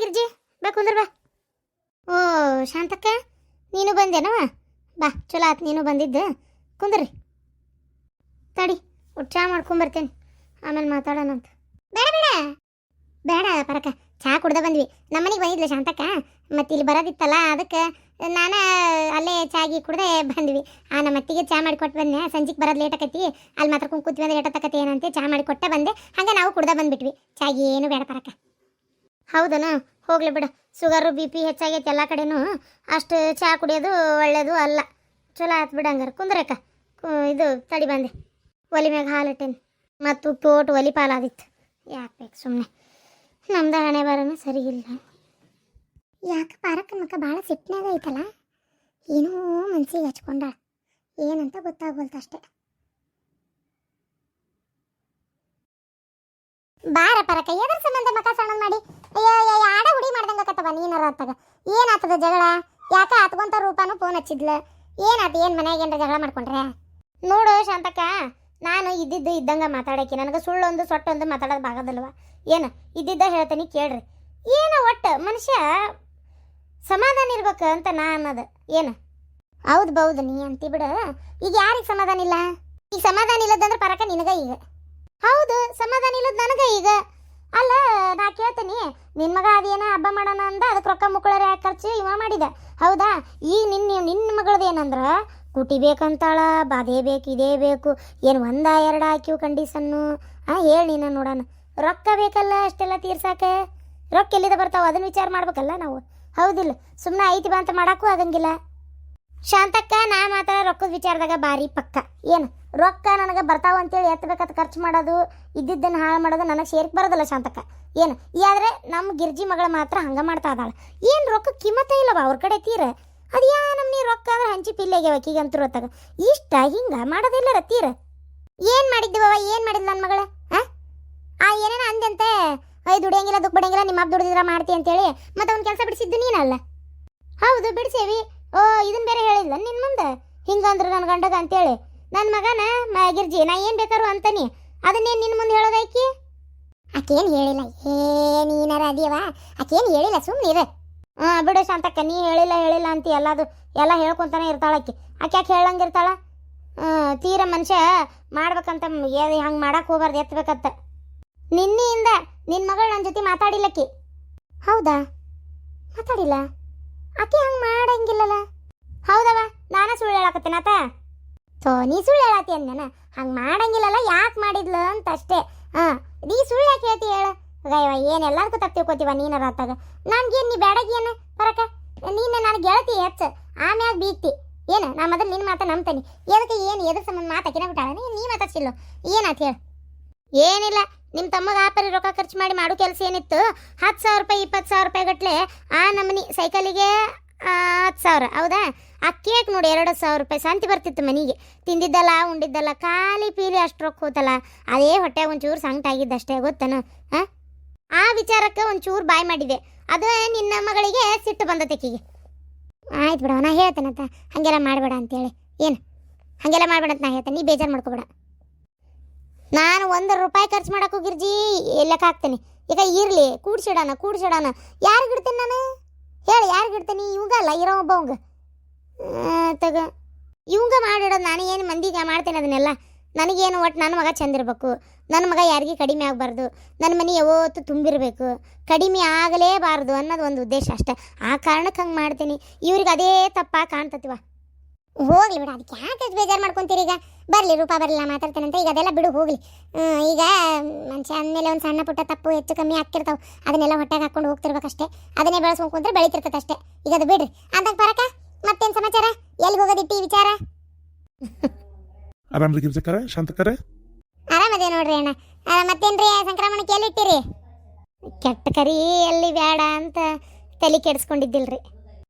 ಗಿರ್ಜಿ ಬಾ ಕುಂದ್ರ ಬಾ. ಓ, ಶಾಂತಕ್ಕ, ನೀನು ಬಂದೇನವ? ಬಾ, ಚಲೋ ಆತು, ನೀನು ಬಂದಿದ್ದು. ಕುಂದ್ರಿ. ತಡಿ ಒಟ್ಟು ಚಾ ಮಾಡ್ಕೊಂಬರ್ತೇನೆ. ಆಮೇಲೆ ಮಾತಾಡೋಣಂತ ಬೇಡ ಬೇಡ. ಬೇಡ, ಪರಕ. ಚಹಾ ಕುಡ್ದ ಬಂದ್ವಿ. ನಮ್ಮನೆಗೆ ಬಂದಿದ್ಲ ಶಾಂತಕ್ಕ. ಮತ್ತೆ ಇಲ್ಲಿ ಬರೋದಿತ್ತಲ್ಲ, ಅದಕ್ಕೆ ನಾನು ಅಲ್ಲೇ ಚಾಗಿ ಕುಡ್ದೆ ಬಂದ್ವಿ. ಆ ನಮ್ಮ ಅತ್ತಿಗೆ ಚಾ ಮಾಡಿ ಕೊಟ್ಟು ಬಂದೆ. ಸಂಜೆಗೆ ಬರೋದು ಲೇಟ್ ಆಕತಿ. ಅಲ್ಲಿ ಮಾತ್ರ ಕೂತ್ವಿ ಅಂದ್ರೆ ಲೇಟ್ ಆಕತಿ ಏನಂತೆ? ಚಾ ಮಾಡಿ ಕೊಟ್ಟೆ ಬಂದೆ. ಹಂಗೆ ನಾವು ಕುಡ್ದ ಬಂದ್ಬಿಟ್ವಿ. ಚಾಗಿ ಏನು ಬೇಡ ಪರಕ. ಹೌದನ? ಹೋಗ್ಲಿ ಬಿಡ. ಶುಗರು ಬಿ ಪಿ ಹೆಚ್ಚಾಗೈತೆ ಎಲ್ಲ ಕಡೆನೂ. ಅಷ್ಟು ಚಹಾ ಕುಡಿಯೋದು ಒಳ್ಳೇದು ಅಲ್ಲ. ಚಲೋ ಆಯ್ತು ಬಿಡ ಹಂಗಾರೆ. ಕುಂದ್ರಕ್ಕ ಇದು ತಡಿ ಬಂದೆ. ಒಲಿ ಮ್ಯಾಗ ಹಾಲಿಟ್ಟೇನೆ ಮತ್ತು ಪೋಟ್ ಒಲಿ ಪಾಲಾದಿತ್ತು ಯಾಕೆ ಬೇಕು ಸುಮ್ಮನೆ ನಮ್ದು ಹಣೆ ಬರೋನು ಸರಿ ಇಲ್ಲ. ಯಾಕೆ ಪಾರಕ್ಕ ಮಕ್ಕ ಭಾಳ ಸಿಟ್ಟಿನಾಗ ಐತಲ್ಲ? ಏನೋ ಮನ್ಸಿಗೆ ಹಚ್ಕೊಂಡ. ಏನಂತ ಗೊತ್ತಾಗೋಲ್ತು ಅಷ್ಟೇ. ಬಾರ ಪರಕ ಎದ್ರ ಸಂಬಂಧ ಮಕ್ಕ ಸಣ್ಣ ಮಾಡಿ? ಅಯ್ಯೋ ಆಡ ಹುಡಿ ಮಾಡ್ದಂಗ ಕತ್ತವ ನೀನಾರ ಅತ್ತಾಗ ಏನಾತದ ಜಗಳ? ಯಾಕ ಹತ್ಕೊಂತ ರೂಪಾನು ಫೋನ್ ಹಚ್ಚಿದ್ಲ? ಏನಾತ, ಏನು ಮನ್ಯಾಗ ಏನ್ರ ಜಗಳ ಮಾಡ್ಕೊಂಡ್ರೆ? ನೋಡು ಶಾಂತಕ್ಕ, ನಾನು ಇದ್ದಿದ್ದು ಇದ್ದಂಗೆ ಮಾತಾಡಕ್ಕೆ. ನನಗೆ ಸುಳ್ಳೊಂದು, ಸೊಟ್ಟೊಂದು ಮಾತಾಡೋದು ಬಾಗದಲ್ವ? ಏನು, ಇದ್ದಿದ್ದ ಹೇಳ್ತೀನಿ ಕೇಳ್ರಿ. ಏನು ಒಟ್ಟು ಮನುಷ್ಯ ಸಮಾಧಾನ ಇರ್ಬೇಕು ಅಂತ ನಾ ಅನ್ನೋದು. ಏನು? ಹೌದು ಬೌದು, ನೀ ಅಂತಿ ಬಿಡು. ಈಗ ಯಾರಿಗೆ ಸಮಾಧಾನ ಇಲ್ಲ? ಈಗ ಸಮಾಧಾನ ಇಲ್ಲದಂದ್ರೆ ಪರಕ ನಿನಗ ಈಗ. ಹೌದು, ಸಮಾಧಾನ ಇಲ್ಲದ ನನಗ ಈಗ. ಅಲ್ಲ, ನಾ ಕೇಳ್ತೀನಿ, ನಿನ್ ಮಗ ಅದೇನ ಹಬ್ಬ ಮಾಡೋಣ ಅಂದ ಅದಕ್ಕೆ ರೊಕ್ಕ ಮುಕ್ಕಳರೆ ಯಾಕೆ ಖರ್ಚು? ಇವ ಮಾಡಿದ. ಹೌದಾ? ಈಗ ನಿನ್ನ ನಿನ್ನ ಮಗಳದು ಏನಂದ್ರೆ, ಕುಟಿ ಬೇಕಂತಾಳ ಬಾದೇ ಬೇಕು, ಇದೇ ಬೇಕು, ಏನು ಒಂದ ಎರಡು ಹಾಕಿವು ಕಂಡೀಷನ್ನು ಆ, ಹೇಳಿ ನೀನು ನೋಡೋಣ. ರೊಕ್ಕ ಬೇಕಲ್ಲ ಅಷ್ಟೆಲ್ಲ ತೀರ್ಸಾಕೆ? ರೊಕ್ಕ ಎಲ್ಲಿದೆ ಬರ್ತಾವ? ಅದನ್ನ ವಿಚಾರ ಮಾಡ್ಬೇಕಲ್ಲ ನಾವು. ಹೌದಿಲ್ಲ ಸುಮ್ಮನೆ ಐತಿ ಬಾ ಅಂತ ಮಾಡೋಕ್ಕೂ ಆಗಂಗಿಲ್ಲ. ಶಾಂತಕ್ಕ, ನಾ ಮಾತ್ರ ರೊಕ್ಕದ ವಿಚಾರದಾಗ ಬಾರಿ ಪಕ್ಕ. ಏನು, ರೊಕ್ಕ ನನಗೆ ಬರ್ತಾವ ಅಂತೇಳಿ ಎತ್ತಬೇಕಂತ ಖರ್ಚು ಮಾಡೋದು, ಇದ್ದಿದ್ದನ್ನು ಹಾಳು ಮಾಡೋದು ನನಗೆ ಸೇರ್ಕ್ ಬರೋದಿಲ್ಲ ಶಾಂತಕ್ಕ. ಏನು ಈ ಆದ್ರೆ ನಮ್ಮ ಗಿರ್ಜಿ ಮಗಳ ಮಾತ್ರ ಹಂಗೆ ಮಾಡ್ತಾ ಇದ್ದಾಳೆ ಏನು ರೊಕ್ಕ ಕಿಮ್ಮತ್ತೇ ಇಲ್ಲವ ಅವ್ರ ಕಡೆ ತೀರ? ಅದು ಯಾ ನಮ್ನಿ ರೊಕ್ಕ ಅಂದ್ರೆ ಹಂಚಿ ಪಿಲ್ಲೆಗೆ ಅಂತೂ ಹೊತ್ತಾಗ ಇಷ್ಟ ಹಿಂಗ ಮಾಡೋದಿಲ್ಲ ತೀರ? ಏನು ಮಾಡಿದ್ದೀವವ ಏನು ಮಾಡಿದ್ಲ ನನ್ನ ಮಗಳ? ಆ? ಏನೇನ ಅಂದಂತೆ ಐ, ದುಡಿಯಂಗಿಲ್ಲ, ದುಃಖ ಬಡಿಯಂಗಿಲ್ಲ ನಿಮ್ಮ ದುಡಿದ್ರ ಮಾಡ್ತಿ ಅಂತೇಳಿ. ಮತ್ತೆ ಅವ್ನ ಕೆಲಸ ಬಿಡಿಸಿದ್ದು ನೀನಲ್ಲ? ಹೌದು, ಬಿಡಿಸೇವಿ. ಓ ಇದನ್ ಬೇರೆ ಹೇಳಿಲ್ಲ ನಿನ್ನ ಮುಂದೆ? ಹಿಂಗಂದ್ರೆ ನನ್ನ ಗಂಡಗ ಅಂತೇಳಿ. ನನ್ನ ಮಗನ ಗಿರ್ಜಿ ನಾ ಏನು ಬೇಕಾರು ಅಂತನಿ. ಅದನ್ನೇನು ನಿನ್ನ ಮುಂದೆ ಹೇಳೋದೈಕಿ ಆಕೇನು ಹೇಳಿಲ್ಲ. ಏ ನೀನಾರ ಅದೀವ ಆಕೇನು ಹೇಳಿಲ್ಲ ಸುಮ್ಮನಿರು ಹಾಂ ಬಿಡು ಶಾಂತಕ್ಕ ನೀ ಹೇಳಿಲ್ಲ ಹೇಳಿಲ್ಲ ಅಂತ ಎಲ್ಲದು ಎಲ್ಲ ಹೇಳ್ಕೊಂತಾನೆ ಇರ್ತಾಳ ಆಕಿ. ಯಾಕೆ ಹೇಳಂಗಿರ್ತಾಳ ಹ್ಮ್, ತೀರ ಮನುಷ್ಯ ಮಾಡ್ಬೇಕಂತ ಹಂಗೆ ಮಾಡಕ್ಕೆ ಹೋಗ್ಬಾರ್ದು ಎತ್ತಬೇಕಂತ ನಿನ್ನೆಯಿಂದ ನಿನ್ನ ಮಗಳು ನನ್ನ ಜೊತೆ ಮಾತಾಡಿಲ್ಲಕ್ಕಿ ಹೌದಾ? ಮಾತಾಡಿಲ್ಲ. ಆಕೆ ಹಂಗೆ ಮಾಡಂಗಿಲ್ಲಲ್ಲ. ಹೌದವ, ನಾನು ಸುಳ್ಳು ಹೇಳಕತ್ತೇನಾತ ಥೋ, ನೀ ಸುಳ್ಳು ಹೇಳತಿ ಅಂದನ ಹಂಗೆ ಮಾಡಂಗಿಲ್ಲಲ್ಲ, ಯಾಕೆ ಮಾಡಿದ್ಲು ಅಂತ ಅಷ್ಟೇ. ಹಾಂ, ನೀ ಸುಳ್ಳು ಯಾಕೆ ಹೇಳ್ತಿ ಹೇಳ? ಗೈವ ಏನು ಎಲ್ಲದಕ್ಕೂ ತಪ್ಪು ತಿಳ್ಕೊತೀವ ನೀನಾರ ಆತಾಗ? ನನ್ಗೇನು ನೀ ಬೇಡಗೇನು ಬರಕ ನೀನು ನನಗೆ ಗೆಳತಿ ಹೆಚ್ಚು, ಆಮ್ಯಾಗ ಬೀಗ್ತಿ. ಏನು, ನಾ ಮೊದಲು ನಿನ್ನ ಮಾತ ನಂಬ್ತಾನೆ. ಎದಕ್ಕೆ ಏನು ಎದ್ರ ಸಂಬಂಧ ಮಾತಾಕಿನ ಬಿಟ್ಟಾಳ ನೀ ಮಾತಾಡ್ಸಿಲ್ಲ ಏನಾತ್ ಹೇಳು? ಏನಿಲ್ಲ ನಿಮ್ಮ ತಮ್ಮಗ ಆ ಪರಿ ರೊಕ್ಕ ಖರ್ಚು ಮಾಡಿ ಮಾಡೋ ಕೆಲಸ ಏನಿತ್ತು? ಹತ್ತು ಸಾವಿರ ರೂಪಾಯಿ, ಇಪ್ಪತ್ತು ಸಾವಿರ ರೂಪಾಯಿ ಗಟ್ಲೆ ಆ ನಮ್ಮನಿ ಸೈಕಲಿಗೆ ಹತ್ತು ಸಾವಿರ, ಹೌದಾ? ಆ ಕೇಕ್ ನೋಡಿ ಎರಡು ಸಾವಿರ ರೂಪಾಯಿ ಶಾಂತಿ ಬರ್ತಿತ್ತು ಮನೆಗೆ. ತಿಂದಿದ್ದಲ್ಲ, ಉಂಡಿದ್ದಲ್ಲ, ಖಾಲಿ ಪೀಲಿ ಅಷ್ಟು ರೊಕ್ಕ ಹೋತಲ್ಲ. ಅದೇ ಹೊಟ್ಟೆ ಒಂಚೂರು ಸಂಕಟ ಆಗಿದ್ದಷ್ಟೇ ಗೊತ್ತನ? ಹಾಂ? ಆ ವಿಚಾರಕ್ಕೆ ಒಂಚೂರು ಬಾಯ್ ಮಾಡಿದೆ. ಅದು ನಿನ್ನ ಮಗಳಿಗೆ ಸಿಟ್ಟು ಬಂದತೆಕಿಗೆ. ಆಯ್ತು ಬಿಡ ನಾ ಹೇಳ್ತೇನಂತ. ಹಾಗೆಲ್ಲ ಮಾಡಬೇಡ ಅಂತೇಳಿ. ಏನು? ಹಾಗೆಲ್ಲ ಮಾಡಬೇಡ ಅಂತ ನಾ ಹೇಳ್ತೇನೆ. ನೀ ಬೇಜಾರು ಮಾಡ್ಕೋಬೇಡ. ನಾನು ಒಂದು ರೂಪಾಯಿ ಖರ್ಚು ಮಾಡಕ್ಕೆ ಗಿರ್ಜಿ ಲೆಕ್ಕ ಹಾಕ್ತೇನೆ. ಈಗ ಇರಲಿ ಕೂಡ್ಸಿಡೋಣ ಕೂಡ್ಸಿಡೋಣ ಯಾರಿಗೆ ಇಡ್ತೇನೆ ನಾನು? ಹೇಳಿ ಯಾರಿಗೆ ಇಡ್ತೇನೆ ಇವಂಗ ಅಲ್ಲ, ಇರೋ ಒಬ್ಬ ಅವಂಗ ತಗ. ಇವಂಗ ಮಾಡಿಡೋದು ನಾನು ಏನು ಮಂದಿಗೆ ಮಾಡ್ತೇನೆ ಅದನ್ನೆಲ್ಲ. ನನಗೇನು ಒಟ್ಟು ನನ್ನ ಮಗ ಚಂದಿರಬೇಕು ನನ್ನ ಮಗ ಯಾರಿಗೆ ಕಡಿಮೆ ಆಗಬಾರ್ದು. ನನ್ನ ಮನೆ ಯಾವತ್ತು ತುಂಬಿರಬೇಕು. ಕಡಿಮೆ ಆಗಲೇಬಾರ್ದು ಅನ್ನೋದು ಒಂದು ಉದ್ದೇಶ ಅಷ್ಟೇ. ಆ ಕಾರಣಕ್ಕೆ ಹಂಗೆ ಮಾಡ್ತೀನಿ. ಇವ್ರಿಗೆ ಅದೇ ತಪ್ಪ ಕಾಣ್ತತಿವ. ಹೋಗ್ಲಿ ಬಿಡ ಅದಕ್ಕೆ ಯಾಕೆ ಬೇಜಾರು ಮಾಡ್ಕೊತೀರಿ ಈಗ? ಬರಲಿ ರೂಪ ಬರಲಿಲ್ಲ ಮಾತಾಡ್ತೇನಂತ ಈಗ ಅದೆಲ್ಲ ಬಿಡು ಹೋಗ್ಲಿ. ಈಗ ಮನುಷ್ಯ ಅಂದಮೇಲೆ ಒಂದು ಸಣ್ಣ ಪುಟ್ಟ ತಪ್ಪು ಹೆಚ್ಚು ಕಮ್ಮಿ ಆಗ್ತಿರ್ತಾವೆ. ಅದನ್ನೆಲ್ಲ ಹೊಟ್ಟೆಗೆ ಹಾಕೊಂಡು ಹೋಗ್ತಿರ್ಬೇಕಷ್ಟೇ. ಅದನ್ನೇ ಬೆಳೆಸ್ಕೊಂಡು ಕುಂತ್ರೆ ಬೆಳೀತಿರ್ತದೆ ಅಷ್ಟೇ ಈಗ ಅದು ಬಿಡ್ರಿ. ಅಂದಾಗ ಬರಕ ಮತ್ತೇನು ಸಮಾಚಾರ? ಎಲ್ಲಿಗೆ ಹೋಗೋದಿ ಈ ವಿಚಾರ? ಆರಾಮ್ರಿ ಗಿರ್ಜಕ್ಕರ ಶಾಂತಕರ ಆರಾಮದೇ ನೋಡ್ರಿ ಅಣ್ಣ. ಮತ್ತೇನ್ರಿ ಸಂಕ್ರಮಣಕ್ಕೆ ಎಲ್ಲಿಟ್ಟಿರಿ ಕೆಟ್ಟ ಕರಿ ಎಲ್ಲಿ ಬೇಡ ಅಂತ ತಲೆ ಕೆಡಿಸ್ಕೊಂಡಿದ್ದಿಲ್ರಿ.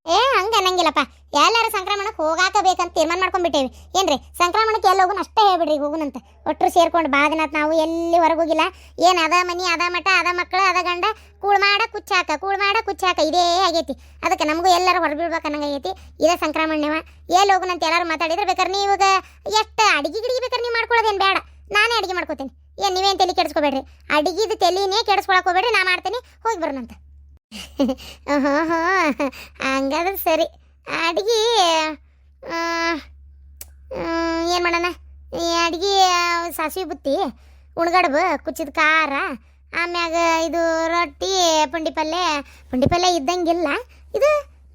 ಏ ಹಂಗ ಅನ್ನಂಗಿಲ್ಲಪ್ಪ ಎಲ್ಲಾರು ಸಂಕ್ರಮಣಕ್ಕೆ ಹೋಗಾಕ ಬೇಕಂತ ತೀರ್ಮಾನ ಮಾಡ್ಕೊಂಡ್ಬಿಟ್ಟೇವಿ. ಏನ್ರಿ, ಸಂಕ್ರಮಣಕ್ಕೆ ಎಲ್ಲಿ ಹೋಗುನ್ ಅಷ್ಟೇ ಹೇಳ್ಬಿಡ್ರಿ ಹೋಗುನಂತ. ಒಟ್ಟರು ಸೇರ್ಕೊಂಡು ಬಾದಿನಾತ್ ನಾವು ಎಲ್ಲಿ ಹೊರಗೋಗಿಲ್ಲ ಏನು ಅದ ಮನಿ, ಅದ ಮಠ, ಅದ ಮಕ್ಕಳು, ಅದ ಗಂಡ, ಕೂಳ್ ಮಾಡ ಕುಚ್ಚಾಕ ಕೂಳ್ ಮಾಡ ಕುಚ್ಚಾಕ ಇದೇ ಆಗೈತಿ. ಅದಕ್ಕೆ ನಮಗೂ ಎಲ್ಲರೂ ಹೊರಬಿಡ್ಬೇಕು ಅನ್ನಂಗೈತಿ. ಇದೇ ಸಂಕ್ರಮಣವ ಎಲ್ಲಿ ಹೋಗುನಂತ ಎಲ್ಲರೂ ಮಾತಾಡಿದ್ರೆ ಬೇಕಾದ್ರೆ ನೀವು ಎಷ್ಟು ಅಡಿಗೆ ಗಿಡಿಗೆ ಬೇಕಾದ್ರೆ ನೀವು ಮಾಡ್ಕೊಳ್ಳೋದೇನು ಬೇಡ. ನಾನೇ ಅಡಿಗೆ ಮಾಡ್ಕೋತೀನಿ. ಏನು ನೀವೇನು ತಲೆ ಕೆಡಿಸ್ಕೋಬೇಡ್ರಿ. ಅಡಿಗೆದು ತಲೆನೇ ಕೆಡಿಸ್ಕೊಳಕ್ ಹೋಗ್ಬೇಡ್ರಿ, ನಾ ಮಾಡ್ತೀನಿ, ಹೋಗಿ ಬರೋಣಂತ. ಹಾಂ ಹಾಂ ಹಂಗಾದ್ರೆ ಸರಿ. ಅಡ್ಗೆ ಏನು ಮಾಡೋಣ? ಅಡ್ಗೆ ಸಾಸಿವೆ ಬುತ್ತಿ, ಉಣ್ಗಡ್ಬು, ಕುಚ್ಚಿದ ಖಾರ, ಆಮ್ಯಾಗ ಇದು ರೊಟ್ಟಿ, ಪುಂಡಿ ಪಲ್ಯ ಪುಂಡಿ ಪಲ್ಯ ಇದ್ದಂಗಿಲ್ಲ. ಇದು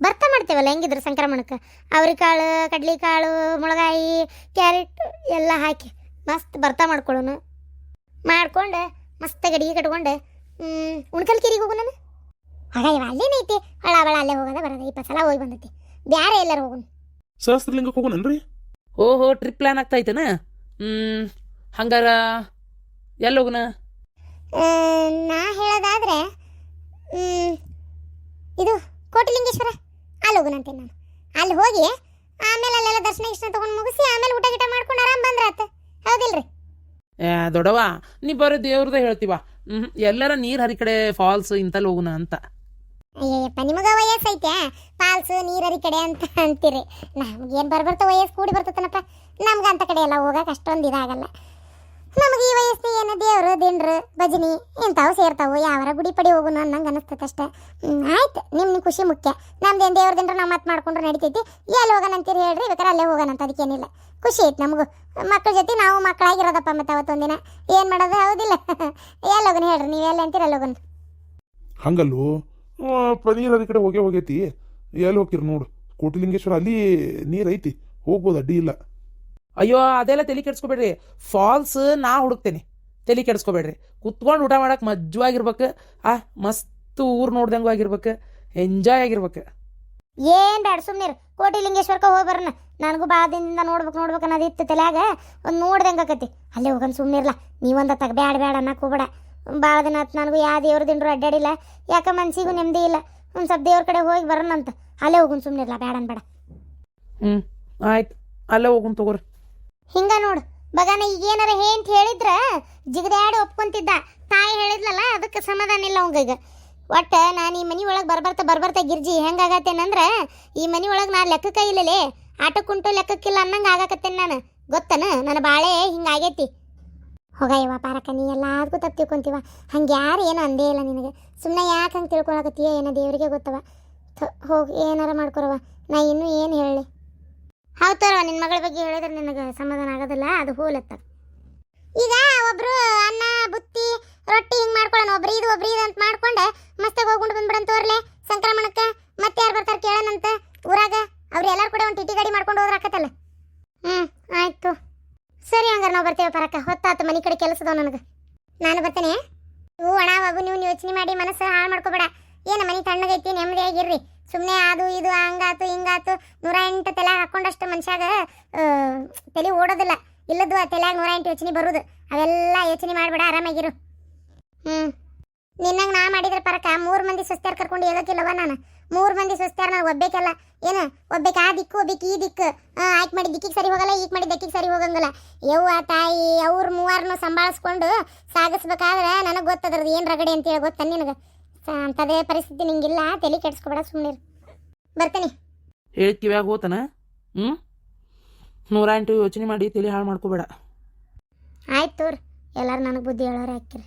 ಭರ್ತ ಮಾಡ್ತೇವಲ್ಲ, ಹೆಂಗಿದ್ರು ಸಂಕ್ರಮಣಕ್ಕೆ? ಅವ್ರಿಕಾಳು, ಕಡ್ಲಿಕಾಳು, ಮುಳಗಾಯಿ, ಕ್ಯಾರೆಟ್ ಎಲ್ಲ ಹಾಕಿ ಮಸ್ತ್ ಭರ್ತ ಮಾಡ್ಕೊಳ್ಳೋನು ಮಾಡ್ಕೊಂಡು ಮಸ್ತ್ ಗಡಿಗೆ ಕಟ್ಕೊಂಡು ಉಣ್ಕಲ್ ಕಿರಿಗೆ ಹೋಗು ನಾನು. ಆಗ ಅಲ್ಲೇನೈತಿ? ಹಳ ಬಳ ಅಲ್ಲೇ ಹೋಗೋದ ಬರೋದ, ಇಪ್ಪತ್ತು ಸಲ ಹೋಗಿ ಬಂದೈತಿ. ಬ್ಯಾರೆ ಎಲ್ಲರೂ ಹೋಗೋಣ. ಸಹಸ್ರಲಿಂಗಕ್ಕೆ ಹೋಗೋಣನ್ರಿ? ಓಹೋ ಟ್ರಿಪ್ ಪ್ಲಾನ್ ಆಗ್ತಾ ಐತೇನ? ಹ್ಮ್ ಹಂಗಾರ ಎಲ್ಲಿ ಹೋಗೋಣ ನಾ ಹೇಳೋದಾದ್ರೆ ಮ್, ಇದು ಕೋಟಿಲಿಂಗೇಶ್ವರ ಅಲ್ಲಿ ಹೋಗುನಂತೆ ನಾನು. ಅಲ್ಲಿ ಹೋಗಿ ಆಮೇಲೆ ಅಲ್ಲೆಲ್ಲ ದರ್ಶನ ಇಷ್ಟ ತಗೊಂಡು ಮುಗಿಸಿ ಆಮೇಲೆ ಊಟ ಗಿಟ ಮಾಡ್ಕೊಂಡು ಆರಾಮ್ ಬಂದ್ರಾತ. ಹೌದಿಲ್ರಿ? ಏ ದೊಡವ ನೀ ಬರೋ ದೇವ್ರದೇ ಹೇಳ್ತೀವ. ಹ್ಮ್ ಎಲ್ಲರ ನೀರು ಹರಿ ಕಡೆ ಫಾಲ್ಸ್ ಇಂತಲ್ಲಿ ಹೋಗೋಣ ಅಂತ. ಅಯ್ಯಯ್ಯಪ್ಪ ನಿಮಗ ವಯಸ್ಸೈತೆ ಪಾಲ್ಸು ನೀರರಿ ಕಡೆ ಅಂತ ಅಂತೀರಿ. ನಮ್ಗೇನು ಬರ್ಬರ್ತ ವಯಸ್ಸು ಕೂಡಿ ಬರ್ತತನಪ್ಪ. ನಮ್ಗೆ ಅಂತ ಕಡೆ ಎಲ್ಲ ಹೋಗಕ್ಕೆ ಅಷ್ಟೊಂದು ಇದಾಗಲ್ಲ. ನಮಗೆ ಈ ವಯಸ್ಸು ಏನು ದೇವರು ದಿಂಡ್ರು ಭಜನಿ ಇಂಥವು ಸೇರ್ತಾವು. ಯಾವರ ಗುಡಿ ಪಡಿ ಹೋಗುನು ಅನ್ನಂಗೆ ಅನಿಸ್ತೈತೆ ಅಷ್ಟೇ ಆಯ್ತು. ನಿಮ್ಮ ಖುಷಿ ಮುಖ್ಯ. ನಮ್ದೇನು ದೇವ್ರ ದಿಂಡ್ರು ನಾವು ಮತ್ತೆ ಮಾಡ್ಕೊಂಡ್ರೆ ನಡಿತೈತಿ. ಎಲ್ಲಿ ಹೋಗೋಣ ಅಂತೀರಿ ಹೇಳ್ರಿ? ಬೇಕಾದ್ರೆ ಅಲ್ಲೇ ಹೋಗೋಣ ಅಂತ ಅದಕ್ಕೇನಿಲ್ಲ ಖುಷಿ ಐತೆ ನಮಗೂ. ಮಕ್ಕಳ ಜೊತೆ ನಾವು ಮಕ್ಕಳಾಗಿರೋದಪ್ಪ ಮತ್ತೆ ಅವತ್ತೊಂದಿನ. ಏನು ಮಾಡೋದು? ಹೌದಿಲ್ಲ. ಎಲ್ಲಿ ಹೋಗೋಣ ಹೇಳ್ರಿ? ನೀವು ಎಲ್ಲಿ ಅಂತೀರಿ? ಅಲ್ಲಿ ಹೋಗೋಣ ಹಂಗಲ್ಲೂ ಆ, ಪನೀರ್ ಅದ ಕಡೆ ಹೋಗೇ ಹೋಗೈತಿ. ಎಲ್ಲಿ ಹೋಗಿರಿ ನೋಡು. ಕೋಟಿಲಿಂಗೇಶ್ವರ ಅಲ್ಲಿ ನೀರು ಐತಿ. ಹೋಗ್ಬೋದು ಅಡ್ಡಿ ಇಲ್ಲ. ಅಯ್ಯೋ ಅದೆಲ್ಲ ತಲೆ ಕೆಡ್ಸ್ಕೊಬೇಡ್ರಿ. ಫಾಲ್ಸ್ ನಾ ಹುಡುಕ್ತೇನೆ. ತಲೆ ಕೆಡ್ಸ್ಕೊಬೇಡ್ರಿ. ಕುತ್ಕೊಂಡು ಊಟ ಮಾಡಕ್ಕೆ ಮಜ್ವಾಗಿರ್ಬೇಕು ಆ ಮಸ್ತ್ ಊರು ನೋಡ್ದಂಗೂ ಆಗಿರ್ಬೇಕು. ಎಂಜಾಯ್ ಆಗಿರ್ಬೇಕು. ಏನ್ ಬ್ಯಾಡ ಸುಮ್ನಿರ್. ಕೋಟಿ ಲಿಂಗೇಶ್ವರಕ್ಕೆ ಹೋಗಿ ಬರೋಣ. ನನಗೂ ಭಾಳ ದಿನದಿಂದ ನೋಡ್ಬೇಕು ನೋಡ್ಬೇಕು ಅನ್ನೋದಿತ್ತು ತಲೆಯಾಗ. ಒಂದ್ ನೋಡ್ದಂಗೆ ಆಕತಿ. ಅಲ್ಲೇ ಹೋಗೋಣ ಸುಮ್ಮನಿರ್ಲ ನೀವೊಂದ ತಗ ಬೇಡ ಬೇಡ ಅನ್ನಕ್ಕೆ ಹೋಗ್ಬೇಡ. ಭಾಳ ದಿನ ಆತು ನನಗೂ ಯಾವ ದೇವ್ರ ದಿಂಡ್ರು ಅಡ್ಡಾಡಿಲ್ಲ. ಯಾಕೆ ಮನ್ಸಿಗೂ ನೆಮ್ಮದಿ ಇಲ್ಲ. ಒಂದು ಸ್ವಲ್ಪ ದೇವ್ರ ಕಡೆ ಹೋಗಿ ಬರೋಣ ಅಂತ. ಅಲ್ಲೇ ಹೋಗುನ್ ಸುಮ್ನಿರ್ಲ ಬೇಡ. ಅನ್ಬೇಡ ಹ್ಞೂ ಆಯ್ತು. ಅಲ್ಲೇ ಹೋಗುನ್ ತಗೋರಿ. ಹಿಂಗ ನೋಡು ಬಗಾನ ಈಗ ಏನಾರ ಹೇಂತ ಹೇಳಿದ್ರ ಜಿಗದಾಡಿ ಒಪ್ಕೊಂತಿದ್ದ. ತಾಯಿ ಹೇಳಿದ್ಲಲ್ಲ ಅದಕ್ಕೆ ಸಮಾಧಾನ ಇಲ್ಲ ಅವಂಗ ಈಗ. ಒಟ್ಟ ನಾನು ಈ ಮನೆ ಒಳಗೆ ಬರ್ಬರ್ತ ಬರ್ಬರ್ತ ಗಿರ್ಜಿ ಹೆಂಗಾಗತ್ತೇನಂದ್ರೆ ಈ ಮನೆ ಒಳಗೆ ನಾನು ಲೆಕ್ಕಕ್ಕೆ ಇಲ್ಲಲೇ ಕುಂಟು ಲೆಕ್ಕಕ್ಕಿಲ್ಲ ಅನ್ನಂಗೆ ಆಗಕತ್ತೇನೆ ನಾನು. ಗೊತ್ತನ? ನನ್ನ ಬಾಳೆ ಹಿಂಗಾಗೈತಿ ಹೋಗ ಇವ ಪಾರಕ ನೀ ಎಲ್ಲದಕ್ಕೂ ತಪ್ಪು ತಿಳ್ಕೊಂತೀವ. ಹಂಗೆ ಯಾರು ಏನು ಅಂದೇ ಇಲ್ಲ ನಿನಗೆ. ಸುಮ್ಮನೆ ಯಾಕೆ ಹಂಗೆ ತಿಳ್ಕೊಳಕತ್ತೀಯ ಏನೋ ದೇವರಿಗೆ ಗೊತ್ತವ. ಹೋಗಿ, ಏನಾರ ಮಾಡ್ಕೊರವ ನಾ ಇನ್ನೂ ಏನು ಹೇಳಿ ಹೌದ್ ತೋರವ ನಿನ್ನ ಮಗಳ ಬಗ್ಗೆ ಹೇಳಿದ್ರೆ ನಿನಗೆ ಸಮಾಧಾನ ಆಗೋದಿಲ್ಲ, ಅದು ಹೋಲತ್ತ. ಈಗ ಒಬ್ರು ಅನ್ನ, ಬುತ್ತಿ, ರೊಟ್ಟಿ ಹಿಂಗೆ ಮಾಡ್ಕೊಳ್ಳೋಣ ಒಬ್ರು ಇದು ಒಬ್ರು ಇದು ಅಂತ ಮಾಡ್ಕೊಂಡೆ, ಮಸ್ತಾಗಿ ಹೋಗ್ಕೊಂಡು ಬಂದ್ಬಿಡಂತ ತೋರ್ಲೆ ಸಂಕ್ರಮಣಕ್ಕೆ. ಮತ್ತೆ ಯಾರು ಬರ್ತಾರೆ ಕೇಳೋಣಂತೆ ಊರಾಗ. ಅವ್ರು ಎಲ್ಲರೂ ಕೂಡ ಒಂದು ಟಿಟಿ ಗಾಡಿ ಮಾಡ್ಕೊಂಡು ಹೋದ್ರೆ ಆಕತ್ತಲ್ಲ. ಹ್ಞೂ ಆಯ್ತು. ಸರಿ ಹಂಗಾರೆ ನಾವು ಬರ್ತೇವೆ ಪರಕ ಹೊತ್ತಾತು ಮನೆ ಕಡೆ ಕೆಲಸದ ನನಗೆ. ನಾನು ಬರ್ತೇನೆ. ಹೂ ಅಣ್ಣ ಬಾಬು ನೀವು ಯೋಚನೆ ಮಾಡಿ ಮನಸ್ಸು ಹಾಳು ಮಾಡ್ಕೋಬೇಡ. ಏನು ಮನೆ ತಣ್ಣಗೈತಿ ನೆಮ್ಮದಿಯಾಗಿರ್ರಿ ಸುಮ್ಮನೆ ಅದು ಇದು, ಹಂಗಾತು, ಹಿಂಗಾತು ನೂರ ಎಂಟು ತಲೆ ಹಾಕೊಂಡಷ್ಟು ಮನುಷ್ಯಾಗ ತಲೆ ಓಡೋದಿಲ್ಲ. ಇಲ್ಲದ್ದು ಆ ತಲೆಯಾಗ ನೂರ ಎಂಟು ಯೋಚನೆ ಬರುದು. ಅವೆಲ್ಲ ಯೋಚನೆ ಮಾಡಬೇಡ, ಆರಾಮಾಗಿರು. ಹ್ಞೂ. ನಿನ್ನಂಗೆ ನಾ ಮಾಡಿದ್ರೆ ಪರಕ ಮೂರು ಮಂದಿ ಸುಸ್ತಿಯಾರು ಕರ್ಕೊಂಡು ಹೇಳೋಕ್ಕಿಲ್ಲವ ನಾನು. ಮೂರು ಮಂದಿ ಸುಸ್ತಾರ ನಾನು ಒಬ್ಬೇಕಲ್ಲ. ಏನು? ಒಬ್ಬೇಕು ಆ ದಿಕ್ಕು ಒಬ್ಬೇಕು ಈ ದಿಕ್ಕು. ಆಯ್ಕೆ ಮಾಡಿ ದಿಕ್ಕಿಗೆ ಸರಿ ಹೋಗಲ್ಲ ಈಗ ಮಾಡಿ ದಿಕ್ಕಿಗೆ ಸರಿ ಹೋಗಂಗಿಲ್ಲ. ಯವ್ವ ತಾಯಿ ಅವ್ರ ಮೂವಾರನ್ನು ಸಂಭಾಳಿಸ್ಕೊಂಡು ಸಾಗಿಸ್ಬೇಕಾದ್ರೆ ನನಗೆ ಗೊತ್ತದ್ರದ್ದು ಏನು ರಗಡೆ ಅಂತೇಳಿ ಗೊತ್ತ ನಿನಗೆ? ಅಂಥದೇ ಪರಿಸ್ಥಿತಿ ನಿಂಗಿಲ್ಲ ತಲೆ ಕೆಡಿಸ್ಕೊಬೇಡ ಸುಮ್ಮನೆ ಬರ್ತೀನಿ. ಹೇಳ್ತೀವ್ಯಾಗ ಹೋತನ? ಹ್ಞೂ ನೂರ ಎಂಟು ಯೋಚನೆ ಮಾಡಿ ತಲೆ ಹಾಳು ಮಾಡ್ಕೋಬೇಡ. ಆಯ್ತು ತೋರಿ ಎಲ್ಲಾರು ನನಗೆ ಬುದ್ಧಿ ಹೇಳೋರು ಹಾಕಿರಿ.